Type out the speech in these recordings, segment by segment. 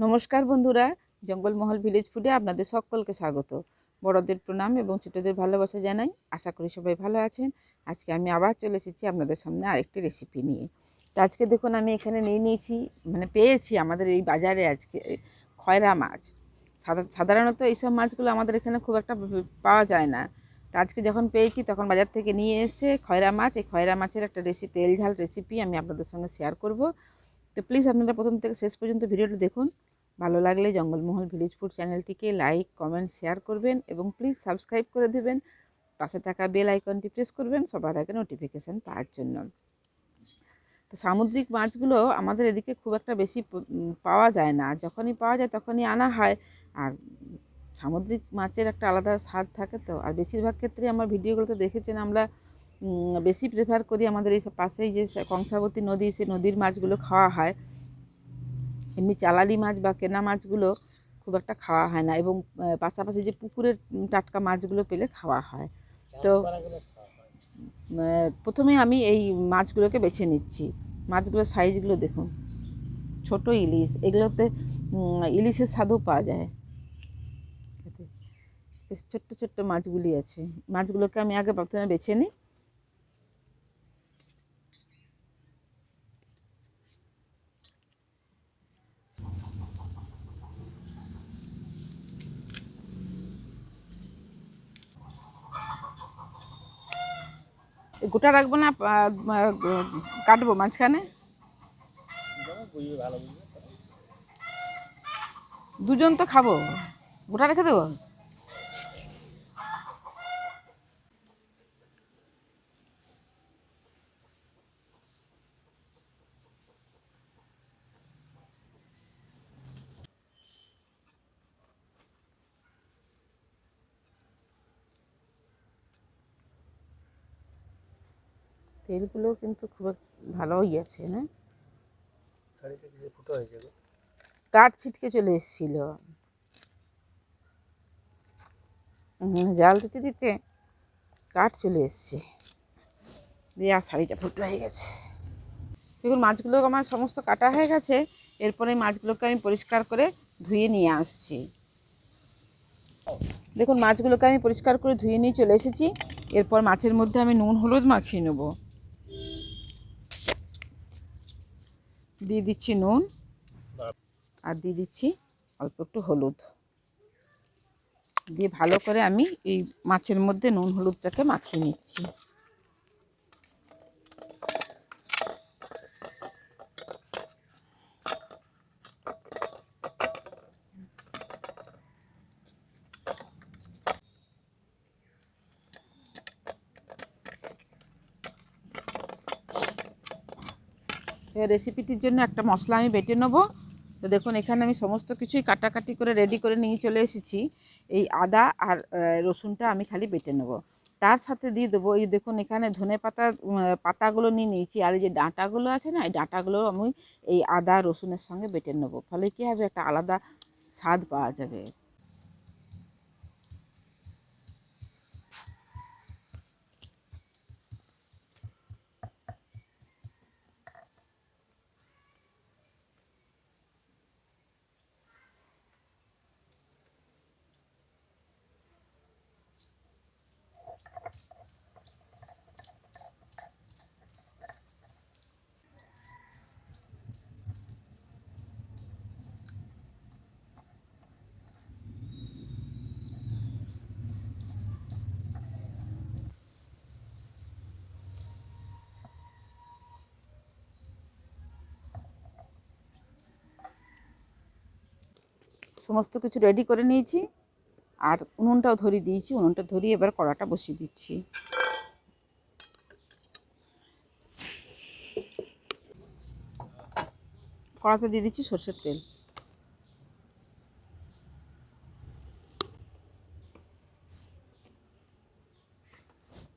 নমস্কার বন্ধুরা, জঙ্গলমহল ভিলেজ ফুডে আপনাদের সকলকে স্বাগত। বড়দের প্রণাম এবং ছোটদের ভালোবাসা জানাই। আশা করি সবাই ভালো আছেন। আজকে আমি আবার চলে এসেছি আপনাদের সামনে আরেকটি রেসিপি নিয়ে। তো আজকে দেখুন, আমি এখানে নিয়ে নিয়েছি মানে পেয়েছি আমাদের এই বাজারে আজকে খয়রা মাছ। সাধা- সাধারণত এইসব মাছগুলো আমাদের এখানে খুব একটা পাওয়া যায় না। তো আজকে যখন পেয়েছি, তখন বাজার থেকে নিয়ে এসে খয়রা মাছ, এই খয়রা মাছের একটা রেসিপি তেল ঝাল রেসিপি আমি আপনাদের সঙ্গে শেয়ার করব। তো প্লিজ আপনারা প্রথম থেকে শেষ পর্যন্ত ভিডিওটা দেখুন। ভালো লাগলে জঙ্গলমহল ভিলেজ ফুড চ্যানেলটিকে লাইক, কমেন্ট, শেয়ার করবেন এবং প্লিজ সাবস্ক্রাইব করে দেবেন। পাশে থাকা বেল আইকনটি প্রেস করবেন সবার আগে নোটিফিকেশান পাওয়ার জন্য। তো সামুদ্রিক মাছগুলো আমাদের এদিকে খুব একটা বেশি পাওয়া যায় না। আর যখনই পাওয়া যায় তখনই আনা হয়। আর সামুদ্রিক মাছের একটা আলাদা স্বাদ থাকে তো। আর বেশিরভাগ ক্ষেত্রে আমার ভিডিওগুলোতে দেখেছেন আমরা বেশি প্রেফার করি আমাদের এই পাশেই যে কংসাবতী নদী, সেই নদীর মাছগুলো খাওয়া হয়। এমনি চালালি মাছ বা কেনা মাছগুলো খুব একটা খাওয়া হয় না এবং পাশাপাশি যে পুকুরের টাটকা মাছগুলো পেলে খাওয়া হয়। তো প্রথমে আমি এই মাছগুলোকে বেছে নিচ্ছি। মাছগুলোর সাইজগুলো দেখুন। ছোট ইলিশ। এগুলোতে ইলিশের স্বাদও পাওয়া যায়। বেশ ছোট্ট ছোট্ট মাছগুলি আছে। মাছগুলোকে আমি আগে প্রথমে বেছে নিই। গোটা রাখব না কাটবো মাঝখানে। দুজন তো খাব। গোটা রেখে দেবো? তেলগুলো কিন্তু খুব এক- ভালোই আছে না? কাঠ ছিটকে চলে এসেছিল। জাল দিতে দিতে কাঠ চলে এসছে। দিয়ে আর শাড়িটা ফুটো হয়ে গেছে। দেখুন মাছগুলো আমার সমস্ত কাটা হয়ে গেছে। এরপরে মাছগুলোকে আমি পরিষ্কার করে ধুয়ে নিয়ে আসছি। দেখুন মাছগুলোকে আমি পরিষ্কার করে ধুয়ে নিয়ে চলে এসেছি। এরপর মাছের মধ্যে আমি নুন হলুদ মাখিয়ে নেব। দিয়ে দিচ্ছি নুন আর দিয়ে দিচ্ছি অল্প একটু হলুদ। দিয়ে ভালো করে আমি এই মাছের মধ্যে নুন হলুদটাকে মাখিয়ে নিচ্ছি। রেসিপিটির জন্য একটা মশলা আমি বেটে নেব। তো দেখুন, এখানে আমি সমস্ত কিছুই কাটাকাটি করে রেডি করে নিয়ে চলে এসেছি। এই আদা আর রসুনটা আমি খালি বেটে নেব। তার সাথে দিয়ে দেবো, এই দেখুন, এখানে ধনে পাতা পাতাগুলো নিয়ে নিয়েছি। আর এই যে ডাঁটাগুলো আছে না, এই ডাঁটাগুলো আমি এই আদা, রসুনের সঙ্গে বেটে নেব। ফলে কী হবে? একটা আলাদা স্বাদ পাওয়া যাবে। সমস্ত কিছু রেডি করে নিয়েছি। আর উনুনটাও ধরিয়ে দিয়েছি। উনুনটা ধরিয়ে এবার কড়াটা বসিয়ে দিচ্ছি। কড়াতে দিয়ে দিচ্ছি সর্ষের তেল।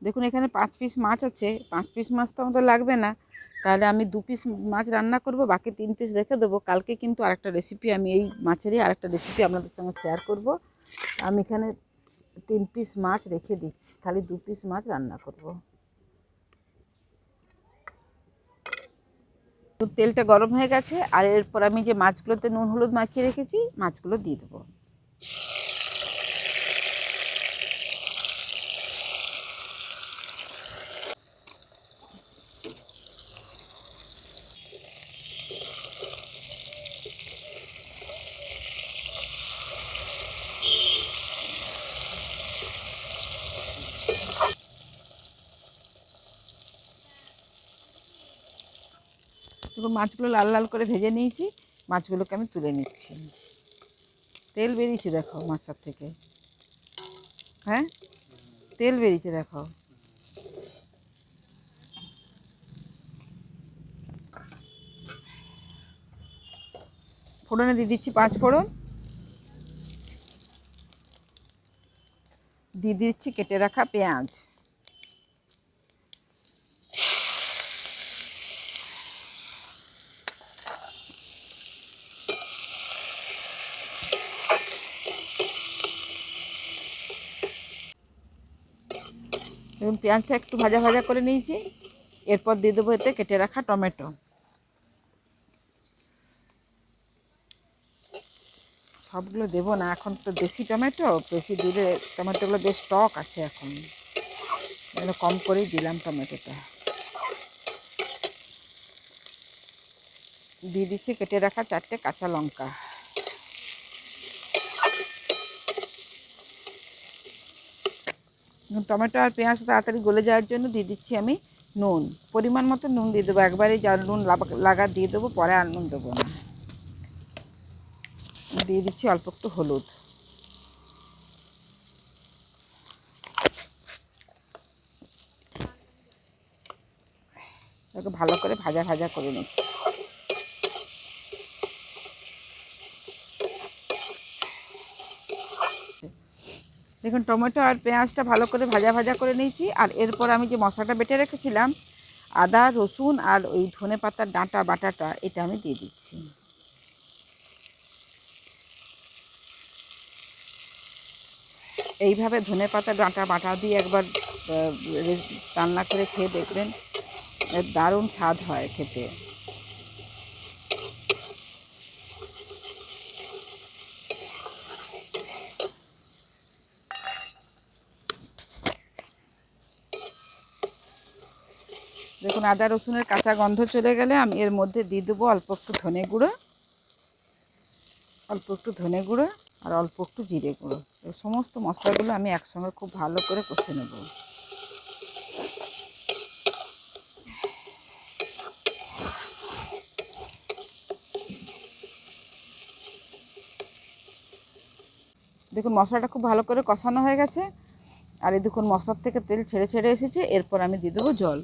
দেখুন, এখানে পাঁচ পিস মাছ আছে। পাঁচ পিস মাছ তো আমাদের লাগবে না। তাহলে আমি দু পিস মাছ রান্না করব, বাকি তিন পিস রেখে দেবো। কালকে কিন্তু আরেকটা রেসিপি আমি এই মাছেরই আরেকটা রেসিপি আপনাদের সঙ্গে শেয়ার করব। আমি এখানে তিন পিস মাছ রেখে দিচ্ছি। খালি দু পিস মাছ রান্না করব। তেলটা গরম হয়ে গেছে। আর এরপর আমি যে মাছগুলোতে নুন, হলুদ মাখিয়ে রেখেছি, মাছগুলো দিয়ে দেবো। দেখুন মাছগুলো লাল লাল করে ভেজে নিয়েছি। মাছগুলোকে আমি তুলে নিচ্ছি। তেল বেরিয়েছে দেখো মাছটার থেকে। হ্যাঁ? তেল বেরিয়েছে দেখো। ফোড়নে দিয়ে দিচ্ছি পাঁচ ফোড়ন। দিয়ে দিচ্ছি কেটে রাখা পেঁয়াজ। দেখুন পেঁয়াজটা একটু ভাজা ভাজা করে নিয়েছি। এরপর দিয়ে দেবো এতে কেটে রাখা টমেটো। সবগুলো দেবো না, এখন তো দেশি টমেটো, বেশি দূরে টমেটোগুলো বেশ স্টক আছে এখন। এগুলো কম করেই দিলাম টমেটোটা। দিয়ে দিচ্ছি কেটে রাখা চারটে কাঁচা লঙ্কা। টমেটো আর পেঁয়াজ তাড়াতাড়ি গলে যাওয়ার জন্য দিয়ে দিচ্ছি আমি নুন। পরিমাণ মতো নুন দিয়ে দেবো। একবারে যা নুন লাগা দিয়ে দেবো, পরে আর নুন দেবো না। দিয়ে দিচ্ছি অল্প একটু হলুদ। এটাকে ভালো করে ভাজা ভাজা করে নিচ্ছি। দেখুন, টমেটো আর পেঁয়াজটা ভালো করে ভাজা ভাজা করে নিয়েছি। আর এরপর আমি যে মশলাটা বেটে রেখেছিলাম, আদা, রসুন আর ওই ধনে পাতার ডাঁটা, বাটাটা, এটা আমি দিয়ে দিচ্ছি। এইভাবে ধনে পাতা, ডাঁটা, বাটা দিয়ে একবার রান্না করে খেয়ে দেখবেন দারুণ স্বাদ হয় খেতে। দেখুন আদা রসুনের কাঁচা গন্ধ চলে গেলে আমি এর মধ্যে দিয়ে দেবো অল্প একটু ধনে গুঁড়ো, অল্প একটু ধনে গুঁড়ো আর অল্প একটু জিরে গুঁড়ো। এই সমস্ত মশলাগুলো আমি একসঙ্গে খুব ভালো করে কষে নেব। দেখুন মশলাটা খুব ভালো করে কষানো হয়ে গেছে। আর এই দেখুন মশলার থেকে তেল ছেড়ে ছেড়ে এসেছে। এরপর আমি দিয়ে দেবো জল।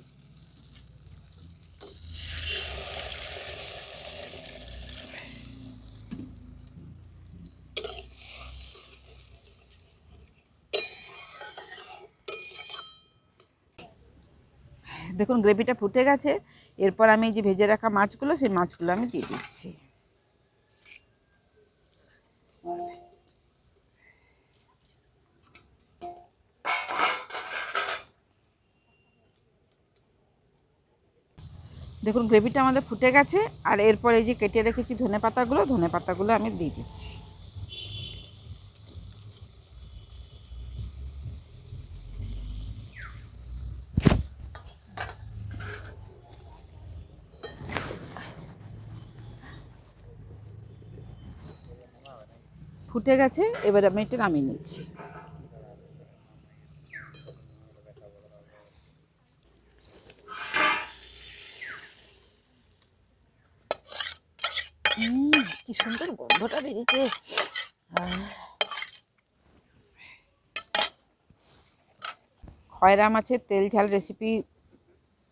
দেখুন, গ্রেভিটা ফুটে গেছে। এরপর আমি যে ভেজে রাখা মাছগুলো, সেই মাছগুলো আমি দিয়ে দিচ্ছি। দেখুন, গ্রেভিটা আমাদের ফুটে গেছে। আর এরপর যে কেটে রেখেছি ধনে পাতাগুলো ধনে পাতাগুলো আমি দিয়ে দিচ্ছি। ফুটে গেছে, এবার আমি এটা নামিয়ে নিচ্ছি। কি সুন্দর গন্ধটা বেরিয়েছে। খয়রা মাছের তেল ঝাল রেসিপি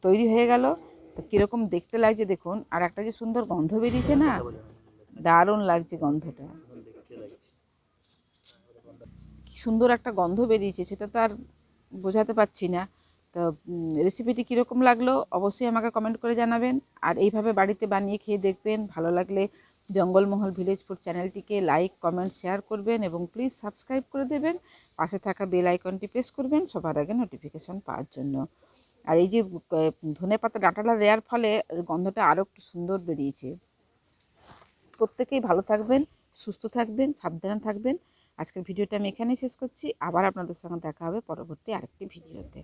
তৈরি হয়ে গেল। তো কীরকম দেখতে লাগছে দেখুন, আর একটা যে সুন্দর গন্ধ বেরিয়েছে না, দারুণ লাগছে গন্ধটা। সুন্দর একটা গন্ধ বেরিয়েছে, সেটা তো আর বোঝাতে পারছি না। তো রেসিপিটি কীরকম লাগল অবশ্যই আমাকে কমেন্ট করে জানাবেন। আর এইভাবে বাড়িতে বানিয়ে খেয়ে দেখবেন। ভালো লাগলে জঙ্গলমহল ভিলেজ ফুড চ্যানেলটিকে লাইক কমেন্ট শেয়ার করবেন এবং প্লিজ সাবস্ক্রাইব করে দেবেন। পাশে থাকা বেল আইকনটি প্রেস করবেন সবার আগে নোটিফিকেশান পাওয়ার জন্য। আর এই যে ধনে পাতা ডাঁটাটা দেওয়ার ফলে গন্ধটা আরও একটু সুন্দর বেরিয়েছে। প্রত্যেকেই ভালো থাকবেন, সুস্থ থাকবেন, সাবধানে থাকবেন। আজকের ভিডিওটা আমি এখানেই শেষ করছি। আবার আপনাদের সঙ্গে দেখা হবে পরবর্তী আরেকটি ভিডিওতে।